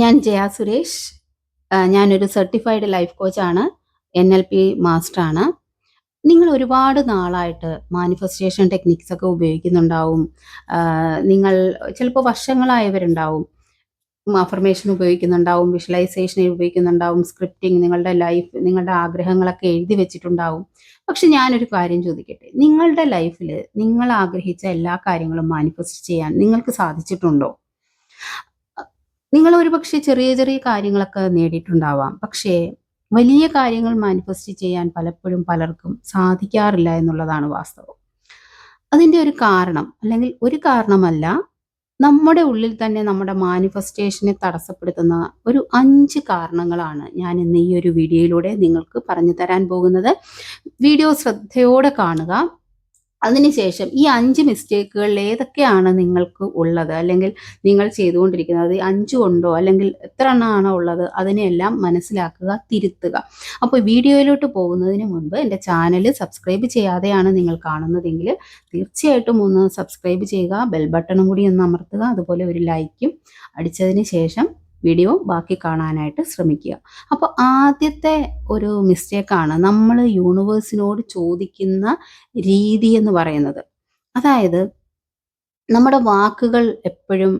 ഞാൻ ജയ സുരേഷ്. ഞാനൊരു certified life കോച്ചാണ് എൻ എൽ പി മാസ്റ്ററാണ് നിങ്ങൾ ഒരുപാട് നാളായിട്ട് മാനിഫെസ്റ്റേഷൻ ടെക്നിക്സ് ഒക്കെ ഉപയോഗിക്കുന്നുണ്ടാവും. നിങ്ങൾ ചിലപ്പോൾ വർഷങ്ങളായവരുണ്ടാവും. അഫർമേഷൻ ഉപയോഗിക്കുന്നുണ്ടാവും വിഷ്വലൈസേഷൻ ഉപയോഗിക്കുന്നുണ്ടാവും സ്ക്രിപ്റ്റിംഗ് നിങ്ങളുടെ ലൈഫ് നിങ്ങളുടെ ആഗ്രഹങ്ങളൊക്കെ എഴുതി വെച്ചിട്ടുണ്ടാവും. പക്ഷെ ഞാനൊരു കാര്യം ചോദിക്കട്ടെ. നിങ്ങളുടെ ലൈഫിൽ നിങ്ങൾ ആഗ്രഹിച്ച എല്ലാ കാര്യങ്ങളും മാനിഫെസ്റ്റ് ചെയ്യാൻ നിങ്ങൾക്ക് സാധിച്ചിട്ടുണ്ടോ? നിങ്ങൾ ഒരുപക്ഷെ ചെറിയ ചെറിയ കാര്യങ്ങളൊക്കെ നേടിയിട്ടുണ്ടാവാം. പക്ഷേ വലിയ കാര്യങ്ങൾ മാനിഫെസ്റ്റ് ചെയ്യാൻ പലപ്പോഴും പലർക്കും സാധിക്കാറില്ല എന്നുള്ളതാണ് വാസ്തവം. അതിന്റെ ഒരു കാരണം അല്ലെങ്കിൽ ഒരു കാരണമല്ല നമ്മുടെ ഉള്ളിൽ തന്നെ നമ്മുടെ മാനിഫെസ്റ്റേഷനെ തടസ്സപ്പെടുത്തുന്ന ഒരു അഞ്ച് കാരണങ്ങളാണ് ഞാൻ ഇന്ന് ഈ ഒരു വീഡിയോയിലൂടെ നിങ്ങൾക്ക് പറഞ്ഞു തരാൻ പോകുന്നത്. വീഡിയോ ശ്രദ്ധയോടെ കാണുക. അതിനുശേഷം ഈ അഞ്ച് മിസ്റ്റേക്കുകളിൽ ഏതൊക്കെയാണ് നിങ്ങൾക്ക് ഉള്ളത്? അല്ലെങ്കിൽ നിങ്ങൾ ചെയ്തുകൊണ്ടിരിക്കുന്നത് അഞ്ചു ഉണ്ടോ അല്ലെങ്കിൽ എത്ര എണ്ണമാണോ ഉള്ളത്? അതിനെല്ലാം മനസ്സിലാക്കുക തിരുത്തുക. അപ്പോൾ വീഡിയോയിലോട്ട് പോകുന്നതിന് മുൻപ് എന്റെ ചാനൽ സബ്സ്ക്രൈബ് ചെയ്യാതെയാണ് നിങ്ങൾ കാണുന്നതെങ്കിൽ തീർച്ചയായിട്ടും ഒന്ന് സബ്സ്ക്രൈബ് ചെയ്യുക ബെൽ ബട്ടണും കൂടി ഒന്ന് അമർത്തുക അതുപോലെ ഒരു ലൈക്കും അടിച്ചതിന് ശേഷം വീഡിയോ ബാക്കി കാണാനായിട്ട് ശ്രമിക്കുക. അപ്പോൾ ആദ്യത്തെ ഒരു മിസ്റ്റേക്കാണ് നമ്മൾ യൂണിവേഴ്സിനോട് ചോദിക്കുന്ന രീതി എന്ന് പറയുന്നത്. അതായത് നമ്മുടെ വാക്കുകൾ എപ്പോഴും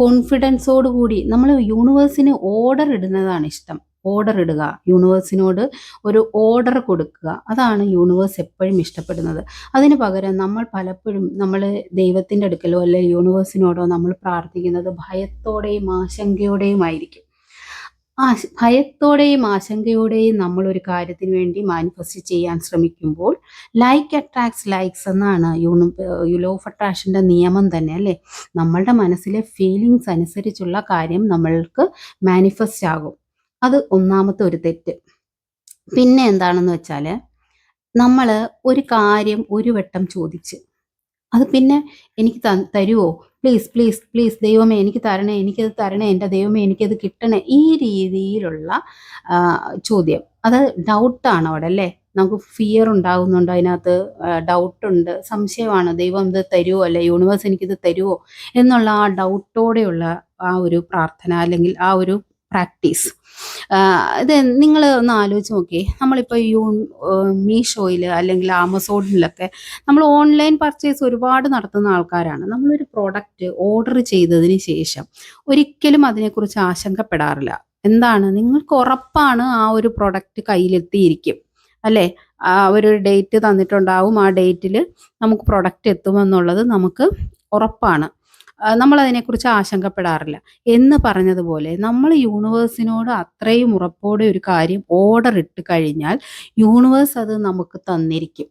കോൺഫിഡൻസോട് കൂടി നമ്മൾ യൂണിവേഴ്സിന് ഓർഡർ ഇടുന്നതാണ് ഇഷ്ടം. ഓർഡർ ഇടുക. യൂണിവേഴ്സിനോട് ഒരു ഓർഡർ കൊടുക്കുക. അതാണ് യൂണിവേഴ്സ് എപ്പോഴും ഇഷ്ടപ്പെടുന്നത്. അതിന് പകരം നമ്മൾ പലപ്പോഴും നമ്മൾ ദൈവത്തിന്റെ അടുക്കലോ അല്ലെങ്കിൽ യൂണിവേഴ്സിനോടോ നമ്മൾ പ്രാർത്ഥിക്കുന്നത് ഭയത്തോടെയും ആശങ്കയോടെയും ആയിരിക്കും. ആ ഭയത്തോടെയും ആശങ്കയോടെയും നമ്മൾ ഒരു കാര്യത്തിന് വേണ്ടി മാനിഫെസ്റ്റ് ചെയ്യാൻ ശ്രമിക്കുമ്പോൾ ലൈക്ക് അട്രാക്ട്സ് ലൈക്സ് എന്നാണ് യൂണി യുലോ ഓഫ് അട്രാക്ഷന്റെ നിയമം തന്നെ അല്ലേ? നമ്മളുടെ മനസ്സിലെ ഫീലിങ്സ് അനുസരിച്ചുള്ള കാര്യം നമ്മൾക്ക് മാനിഫെസ്റ്റ് ആകും. അത് ഒന്നാമത്തെ ഒരു തെറ്റ്. പിന്നെ എന്താണെന്ന് വെച്ചാൽ നമ്മൾ ഒരു കാര്യം ഒരു വട്ടം ചോദിച്ച് അത് പിന്നെ എനിക്ക് ത- തരുമോ പ്ലീസ് പ്ലീസ് പ്ലീസ് ദൈവമേ എനിക്ക് തരണേ എനിക്കത് തരണേ എന്റെ ദൈവമേ എനിക്കത് കിട്ടണേ ഈ രീതിയിലുള്ള ചോദ്യം. അത് ഡൗട്ടാണ് അവിടെ അല്ലേ? നമുക്ക് ഫിയർ ഉണ്ടാകുന്നുണ്ട് അതിനകത്ത് ഡൗട്ടുണ്ട്. സംശയമാണ് ദൈവം ഇത് തരുമോ അല്ലെ യൂണിവേഴ്സ് എനിക്കിത് തരുമോ എന്നുള്ള ആ ഡൗട്ടോടെയുള്ള ആ ഒരു പ്രാർത്ഥന അല്ലെങ്കിൽ ആ ഒരു പ്രാക്ടീസ്. ഇത് നിങ്ങൾ ഒന്ന് ആലോചിച്ച് നോക്കിയേ. നമ്മളിപ്പോൾ യൂ മീഷോയിൽ അല്ലെങ്കിൽ ആമസോണിലൊക്കെ നമ്മൾ ഓൺലൈൻ പർച്ചേസ് ഒരുപാട് നടത്തുന്ന ആൾക്കാരാണ്. നമ്മളൊരു പ്രോഡക്റ്റ് ഓർഡർ ചെയ്തതിന് ശേഷം ഒരിക്കലും അതിനെക്കുറിച്ച് ആശങ്കപ്പെടാറില്ല. എന്താണ്? നിങ്ങൾക്ക് ഉറപ്പാണ് ആ ഒരു പ്രോഡക്റ്റ് കയ്യിലെത്തിയിരിക്കും. അല്ലേ? ഒരു ഡേറ്റ് തന്നിട്ടുണ്ടാവും. ആ ഡേറ്റിൽ നമുക്ക് പ്രൊഡക്റ്റ് എത്തുമെന്നുള്ളത് നമുക്ക് ഉറപ്പാണ്. അതിനെക്കുറിച്ച് ആശങ്കപ്പെടാറില്ല. എന്ന് പറഞ്ഞതുപോലെ നമ്മൾ യൂണിവേഴ്സിനോട് അത്രയും ഉറപ്പോടെ ഒരു കാര്യം ഓർഡർ ഇട്ട് കഴിഞ്ഞാൽ യൂണിവേഴ്സ് അത് നമുക്ക് തന്നിരിക്കും.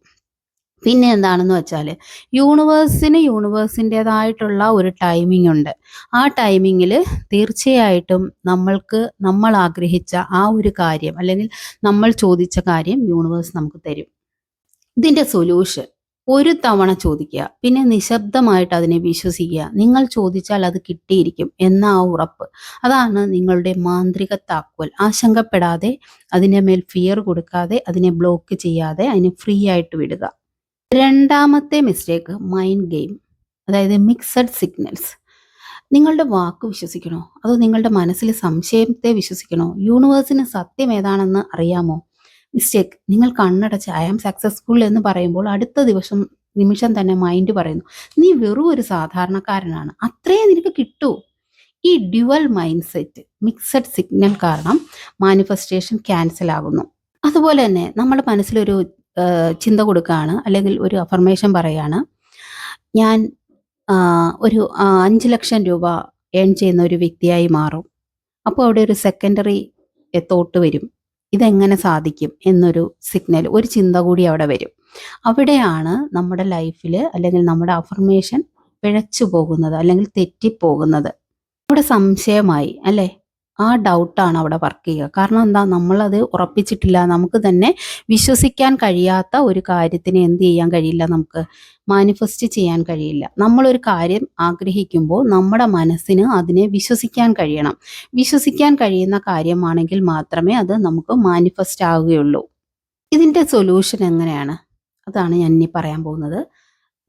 പിന്നെ എന്താണെന്ന് വെച്ചാൽ യൂണിവേഴ്സിന് യൂണിവേഴ്സിന്റെതായിട്ടുള്ള ഒരു ടൈമിംഗ് ഉണ്ട്. ആ ടൈമിങ്ങിൽ തീർച്ചയായിട്ടും നമ്മൾക്ക് നമ്മൾ ആഗ്രഹിച്ച ആ ഒരു കാര്യം അല്ലെങ്കിൽ നമ്മൾ ചോദിച്ച കാര്യം യൂണിവേഴ്സ് നമുക്ക് തരും. ഇതിന്റെ സൊല്യൂഷൻ ഒരു തവണ ചോദിക്കുക. പിന്നെ നിശബ്ദമായിട്ട് അതിനെ വിശ്വസിക്കുക. നിങ്ങൾ ചോദിച്ചാൽ അത് കിട്ടിയിരിക്കും എന്ന ആ ഉറപ്പ്. അതാണ് നിങ്ങളുടെ മാന്ത്രിക താക്കോൽ. ആശങ്കപ്പെടാതെ അതിന്റെ മേൽ ഫിയർ കൊടുക്കാതെ അതിനെ ബ്ലോക്ക് ചെയ്യാതെ അതിനെ ഫ്രീ ആയിട്ട് വിടുക. രണ്ടാമത്തെ മിസ്റ്റേക്ക് മൈൻഡ് ഗെയിം അതായത് മിക്സഡ് സിഗ്നൽസ് നിങ്ങളുടെ വാക്ക് വിശ്വസിക്കണോ? അതോ നിങ്ങളുടെ മനസ്സിലെ സംശയത്തെ വിശ്വസിക്കണോ? യൂണിവേഴ്സിന് സത്യം ഏതാണെന്ന് അറിയാമോ? മിസ്റ്റേക്ക് നിങ്ങൾ കണ്ണടച്ച് ഐ ആം സക്സസ്ഫുൾ എന്ന് പറയുമ്പോൾ അടുത്ത ദിവസം നിമിഷം തന്നെ മൈൻഡ് പറയുന്നു നീ വെറും ഒരു സാധാരണക്കാരനാണ്. അത്രേ നിനക്ക് കിട്ടൂ. ഈ dual mind set mixed signal കാരണം മാനിഫെസ്റ്റേഷൻ ക്യാൻസൽ ആകുന്നു. അതുപോലെ തന്നെ നമ്മുടെ മനസ്സിലൊരു ചിന്ത കൊടുക്കുകയാണ് അല്ലെങ്കിൽ ഒരു അഫർമേഷൻ പറയാണ് ഞാൻ ഒരു അഞ്ച് ലക്ഷം രൂപ ഏൺ ചെയ്യുന്ന ഒരു വ്യക്തിയായി മാറും. അപ്പോൾ അവിടെ ഒരു സെക്കൻഡറി തോട്ട് വരും. ഇതെങ്ങനെ സാധിക്കും എന്നൊരു സിഗ്നൽ ഒരു ചിന്ത കൂടി അവിടെ വരും. അവിടെയാണ് നമ്മുടെ ലൈഫിൽ അല്ലെങ്കിൽ നമ്മുടെ അഫർമേഷൻ പിഴച്ചു പോകുന്നത് അല്ലെങ്കിൽ തെറ്റിപ്പോകുന്നത്. നമ്മുടെ സംശയമായി അല്ലേ? ആ ഡൗട്ടാണ് അവിടെ വർക്ക് ചെയ്യുക. കാരണം എന്താ? നമ്മളത് ഉറപ്പിച്ചിട്ടില്ല. നമുക്ക് തന്നെ വിശ്വസിക്കാൻ കഴിയാത്ത ഒരു കാര്യത്തിന് എന്ത് ചെയ്യാൻ കഴിയില്ല? നമുക്ക് മാനിഫെസ്റ്റ് ചെയ്യാൻ കഴിയില്ല. നമ്മളൊരു കാര്യം ആഗ്രഹിക്കുമ്പോൾ നമ്മുടെ മനസ്സിന് അതിനെ വിശ്വസിക്കാൻ കഴിയണം. വിശ്വസിക്കാൻ കഴിയുന്ന കാര്യമാണെങ്കിൽ മാത്രമേ അത് നമുക്ക് മാനിഫെസ്റ്റ് ആവുകയുള്ളൂ. ഇതിന്റെ സൊല്യൂഷൻ എങ്ങനെയാണ്? അതാണ് ഞാൻ ഇനി പറയാൻ പോകുന്നത്.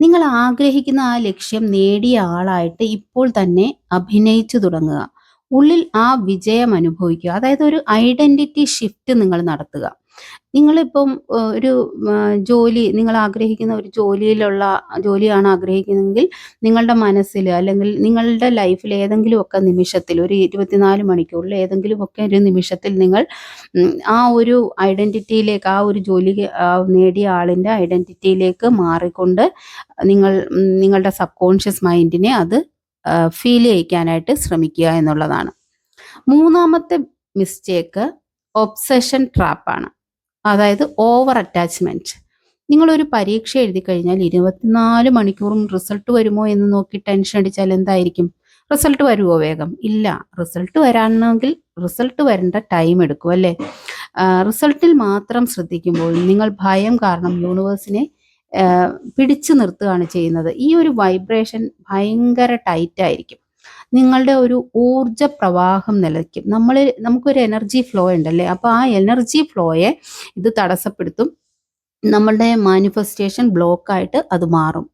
നിങ്ങൾ ആഗ്രഹിക്കുന്ന ആ ലക്ഷ്യം നേടിയ ആളായിട്ട് ഇപ്പോൾ തന്നെ അഭിനയിച്ചു തുടങ്ങുക. ഉള്ളിൽ ആ വിജയം അനുഭവിക്കുക. അതായത് ഒരു ഐഡന്റിറ്റി ഷിഫ്റ്റ് നിങ്ങൾ നടത്തുക. നിങ്ങളിപ്പം ഒരു ജോലി നിങ്ങൾ ആഗ്രഹിക്കുന്ന ഒരു ജോലിയിലുള്ള ജോലിയാണ് ആഗ്രഹിക്കുന്നതെങ്കിൽ നിങ്ങളുടെ മനസ്സിൽ അല്ലെങ്കിൽ നിങ്ങളുടെ ലൈഫിൽ ഏതെങ്കിലും ഏതെങ്കിലുമൊക്കെ നിമിഷത്തിൽ ഒരു ഇരുപത്തിനാല് മണിക്കൂറിൽ ഏതെങ്കിലുമൊക്കെ ഒരു നിമിഷത്തിൽ നിങ്ങൾ ആ ഒരു ഐഡന്റിറ്റിയിലേക്ക് ആ ഒരു ജോലി നേടിയ ആളിന്റെ ഐഡന്റിറ്റിയിലേക്ക് മാറിക്കൊണ്ട് നിങ്ങൾ നിങ്ങളുടെ സബ് കോൺഷ്യസ് മൈൻഡിനെ അത് ഫീൽ ചെയ്യിക്കാനായിട്ട് ശ്രമിക്കുക എന്നുള്ളതാണ്. മൂന്നാമത്തെ മിസ്റ്റേക്ക് ഒബ്സഷൻ ട്രാപ്പാണ് അതായത് ഓവർ അറ്റാച്ച്മെന്റ് നിങ്ങളൊരു പരീക്ഷ എഴുതി കഴിഞ്ഞാൽ ഇരുപത്തിനാല് മണിക്കൂറും റിസൾട്ട് വരുമോ എന്ന് നോക്കി ടെൻഷൻ അടിച്ചാൽ എന്തായിരിക്കും? റിസൾട്ട് വരുമോ വേഗം? ഇല്ല. റിസൾട്ട് വരാണെങ്കിൽ റിസൾട്ട് വരേണ്ട ടൈം എടുക്കും അല്ലേ? റിസൾട്ടിൽ മാത്രം ശ്രദ്ധിക്കുമ്പോൾ നിങ്ങൾ ഭയം കാരണം യൂണിവേഴ്സിനെ പിടിച്ചു നിർത്തുകയാണ് ചെയ്യുന്നത്. ഈ ഒരു വൈബ്രേഷൻ ഭയങ്കര ടൈറ്റ് ആയിരിക്കും. നിങ്ങളുടെ ഒരു ഊർജ പ്രവാഹം നിലയ്ക്കും. നമ്മൾ നമുക്കൊരു എനർജി ഫ്ലോ ഉണ്ടല്ലേ? അപ്പോൾ ആ എനർജി ഫ്ലോയെ ഇത് തടസ്സപ്പെടുത്തും. നമ്മളുടെ മാനിഫെസ്റ്റേഷൻ ബ്ലോക്കായിട്ട് അത് മാറും.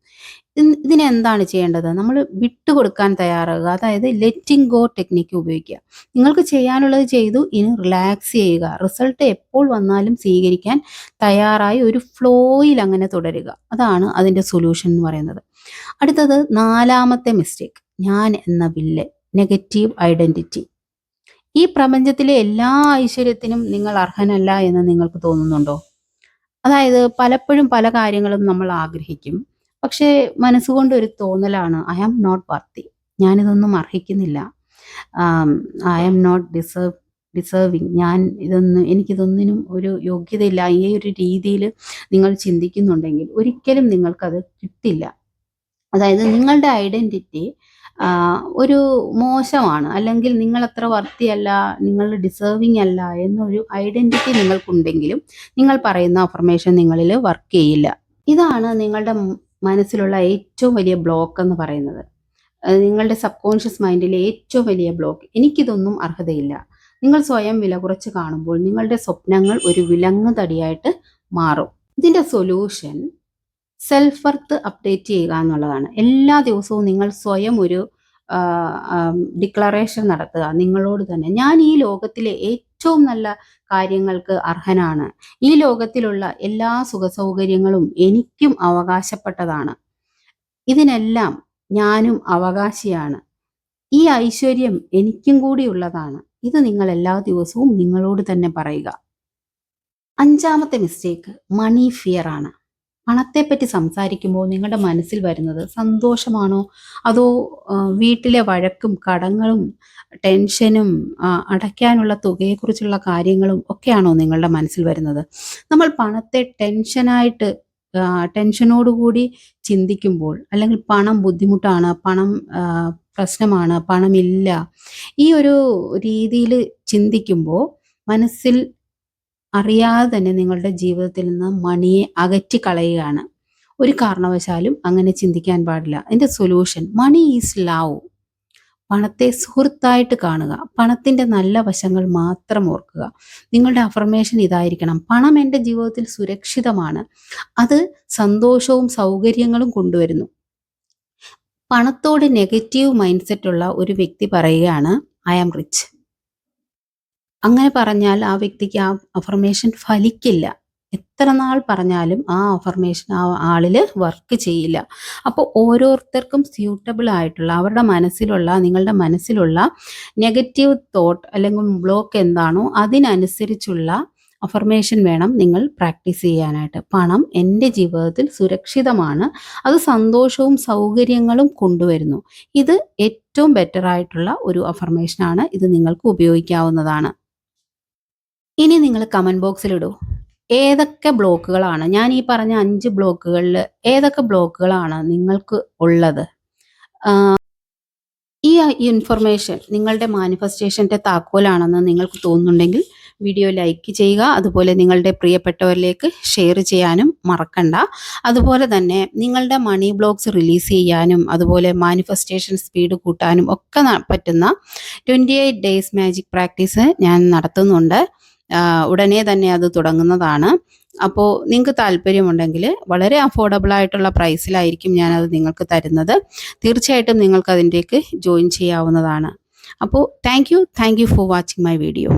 ഇൻ- ഇതിന് എന്താണ് ചെയ്യേണ്ടത്? നമ്മൾ വിട്ടുകൊടുക്കാൻ തയ്യാറാകുക അതായത് ലെറ്റിംഗ് ഗോ ടെക്നിക്ക് ഉപയോഗിക്കുക. നിങ്ങൾക്ക് ചെയ്യാനുള്ളത് ചെയ്തു ഇനി റിലാക്സ് ചെയ്യുക. റിസൾട്ട് എപ്പോൾ വന്നാലും സ്വീകരിക്കാൻ തയ്യാറായി ഒരു ഫ്ലോയിൽ അങ്ങനെ തുടരുക. അതാണ് അതിന്റെ സൊല്യൂഷൻ എന്ന് പറയുന്നത്. അടുത്തത് നാലാമത്തെ മിസ്റ്റേക്ക് ഞാൻ എന്ന വില്ല്. നെഗറ്റീവ് ഐഡന്റിറ്റി ഈ പ്രപഞ്ചത്തിലെ എല്ലാ ഐശ്വര്യത്തിനും നിങ്ങൾ അർഹനല്ല എന്ന് നിങ്ങൾക്ക് തോന്നുന്നുണ്ടോ? അതായത് പലപ്പോഴും പല കാര്യങ്ങളും നമ്മൾ ആഗ്രഹിക്കും. പക്ഷേ മനസ്സുകൊണ്ട് ഒരു തോന്നലാണ് ഐ ആം നോട്ട് വർത്തി. ഞാനിതൊന്നും അർഹിക്കുന്നില്ല. I am not deserve deserving. ഞാൻ ഇതൊന്നും എനിക്കിതൊന്നിനും ഒരു യോഗ്യതയില്ല. ഈ ഒരു രീതിയിൽ നിങ്ങൾ ചിന്തിക്കുന്നുണ്ടെങ്കിൽ ഒരിക്കലും നിങ്ങൾക്കത് കിട്ടില്ല. അതായത് നിങ്ങളുടെ ഐഡന്റിറ്റി ഒരു മോശമാണ്. അല്ലെങ്കിൽ നിങ്ങൾ അത്ര വർത്തിയല്ല നിങ്ങൾ ഡിസേർവിങ് അല്ല എന്നൊരു ഐഡന്റിറ്റി നിങ്ങൾക്കുണ്ടെങ്കിലും നിങ്ങൾ പറയുന്ന അഫർമേഷൻ നിങ്ങളിൽ വർക്ക് ചെയ്യില്ല. ഇതാണ് നിങ്ങളുടെ മനസ്സിലുള്ള ഏറ്റവും വലിയ ബ്ലോക്ക് എന്ന് പറയുന്നത്. നിങ്ങളുടെ സബ് കോൺഷ്യസ് മൈൻഡിലെ ഏറ്റവും വലിയ ബ്ലോക്ക് എനിക്കിതൊന്നും അർഹതയില്ല. നിങ്ങൾ സ്വയം വില കുറച്ച് കാണുമ്പോൾ നിങ്ങളുടെ സ്വപ്നങ്ങൾ ഒരു വിലങ്ങ് തടിയായിട്ട് മാറും. ഇതിന്റെ സൊല്യൂഷൻ സെൽഫ് വർത്ത് അപ്ഡേറ്റ് ചെയ്യുക എന്നുള്ളതാണ്. എല്ലാ ദിവസവും നിങ്ങൾ സ്വയം ഒരു ഡിക്ലറേഷൻ നടത്തുക നിങ്ങളോട് തന്നെ. ഞാൻ ഈ ലോകത്തിലെ ഏറ്റവും നല്ല കാര്യങ്ങൾക്ക് അർഹനാണ്. ഈ ലോകത്തിലുള്ള എല്ലാ സുഖസൗകര്യങ്ങളും എനിക്കും അവകാശപ്പെട്ടതാണ്. ഇതിനെല്ലാം ഞാനും അവകാശിയാണ്. ഈ ഐശ്വര്യം എനിക്കും കൂടി ഉള്ളതാണ്. ഇത് നിങ്ങൾ എല്ലാ ദിവസവും നിങ്ങളോട് തന്നെ പറയുക. അഞ്ചാമത്തെ മിസ്റ്റേക്ക് മണി ഫിയർ ആണ്. പണത്തെപ്പറ്റി സംസാരിക്കുമ്പോൾ നിങ്ങളുടെ മനസ്സിൽ വരുന്നത് സന്തോഷമാണോ? അതോ വീട്ടിലെ വഴക്കും കടങ്ങളും ടെൻഷനും അടയ്ക്കാനുള്ള തുകയെക്കുറിച്ചുള്ള കാര്യങ്ങളും ഒക്കെയാണോ നിങ്ങളുടെ മനസ്സിൽ വരുന്നത്? നമ്മൾ പണത്തെ ടെൻഷനായിട്ട് ടെൻഷനോടുകൂടി ചിന്തിക്കുമ്പോൾ അല്ലെങ്കിൽ പണം ബുദ്ധിമുട്ടാണ് പണം പ്രശ്നമാണ് പണമില്ല ഈ ഒരു രീതിയിൽ ചിന്തിക്കുമ്പോൾ മനസ്സിൽ അറിയാതെ തന്നെ നിങ്ങളുടെ ജീവിതത്തിൽ നിന്ന് മണിയെ അകറ്റി കളയുകയാണ്. ഒരു കാരണവശാലും അങ്ങനെ ചിന്തിക്കാൻ പാടില്ല. എന്റെ സൊല്യൂഷൻ മണി ഈസ് ലവ് പണത്തെ സുഹൃത്തായിട്ട് കാണുക. പണത്തിന്റെ നല്ല വശങ്ങൾ മാത്രം ഓർക്കുക. നിങ്ങളുടെ അഫർമേഷൻ ഇതായിരിക്കണം. പണം എന്റെ ജീവിതത്തിൽ സുരക്ഷിതമാണ്. അത് സന്തോഷവും സൗകര്യങ്ങളും കൊണ്ടുവരുന്നു. പണത്തോട് നെഗറ്റീവ് മൈൻഡ് സെറ്റ് ഉള്ള ഒരു വ്യക്തി പറയുകയാണ് ഐ ആം റിച്ച് അങ്ങനെ പറഞ്ഞാൽ ആ വ്യക്തിക്ക് ആ അഫർമേഷൻ ഫലിക്കില്ല. എത്ര നാൾ പറഞ്ഞാലും ആ അഫർമേഷൻ ആ ആളിൽ വർക്ക് ചെയ്യില്ല. അപ്പോൾ ഓരോരുത്തർക്കും സ്യൂട്ടബിൾ ആയിട്ടുള്ള അവരുടെ മനസ്സിലുള്ള നിങ്ങളുടെ മനസ്സിലുള്ള നെഗറ്റീവ് തോട്ട് അല്ലെങ്കിൽ ബ്ലോക്ക് എന്താണോ അതിനനുസരിച്ചുള്ള അഫർമേഷൻ വേണം നിങ്ങൾ പ്രാക്ടീസ് ചെയ്യാനായിട്ട്. പണം എന്റെ ജീവിതത്തിൽ സുരക്ഷിതമാണ്. അത് സന്തോഷവും സൗകര്യങ്ങളും കൊണ്ടുവരുന്നു. ഇത് ഏറ്റവും ബെറ്റർ ആയിട്ടുള്ള ഒരു അഫർമേഷനാണ് ഇത് നിങ്ങൾക്ക് ഉപയോഗിക്കാവുന്നതാണ്. ഇനി നിങ്ങൾ കമന്റ് ബോക്സിലിടൂ ഏതൊക്കെ ബ്ലോക്കുകളാണ് ഞാൻ ഈ പറഞ്ഞ അഞ്ച് ബ്ലോക്കുകളിൽ ഏതൊക്കെ ബ്ലോക്കുകളാണ് നിങ്ങൾക്ക് ഉള്ളത്? ഈ ഇൻഫർമേഷൻ നിങ്ങളുടെ മാനിഫെസ്റ്റേഷന്റെ താക്കോലാണെന്ന് നിങ്ങൾക്ക് തോന്നുന്നുണ്ടെങ്കിൽ വീഡിയോ ലൈക്ക് ചെയ്യുക. അതുപോലെ നിങ്ങളുടെ പ്രിയപ്പെട്ടവരിലേക്ക് ഷെയർ ചെയ്യാനും മറക്കണ്ട. അതുപോലെ തന്നെ നിങ്ങളുടെ മണി ബ്ലോഗ്സ് റിലീസ് ചെയ്യാനും അതുപോലെ മാനിഫെസ്റ്റേഷൻ സ്പീഡ് കൂട്ടാനും ഒക്കെ പറ്റുന്ന twenty eight days magic practice ഞാൻ നടത്തുന്നുണ്ട്. ഉടനെ തന്നെ അത് തുടങ്ങുന്നതാണ്. അപ്പോൾ നിങ്ങൾക്ക് താല്പര്യമുണ്ടെങ്കിൽ വളരെ അഫോർഡബിൾ ആയിട്ടുള്ള പ്രൈസിലായിരിക്കും ഞാനത് നിങ്ങൾക്ക് തരുന്നത്. തീർച്ചയായിട്ടും നിങ്ങൾക്ക് അതിന്റെയൊക്കെ ജോയിൻ ചെയ്യാവുന്നതാണ്. അപ്പോൾ thank you thank you for watching my video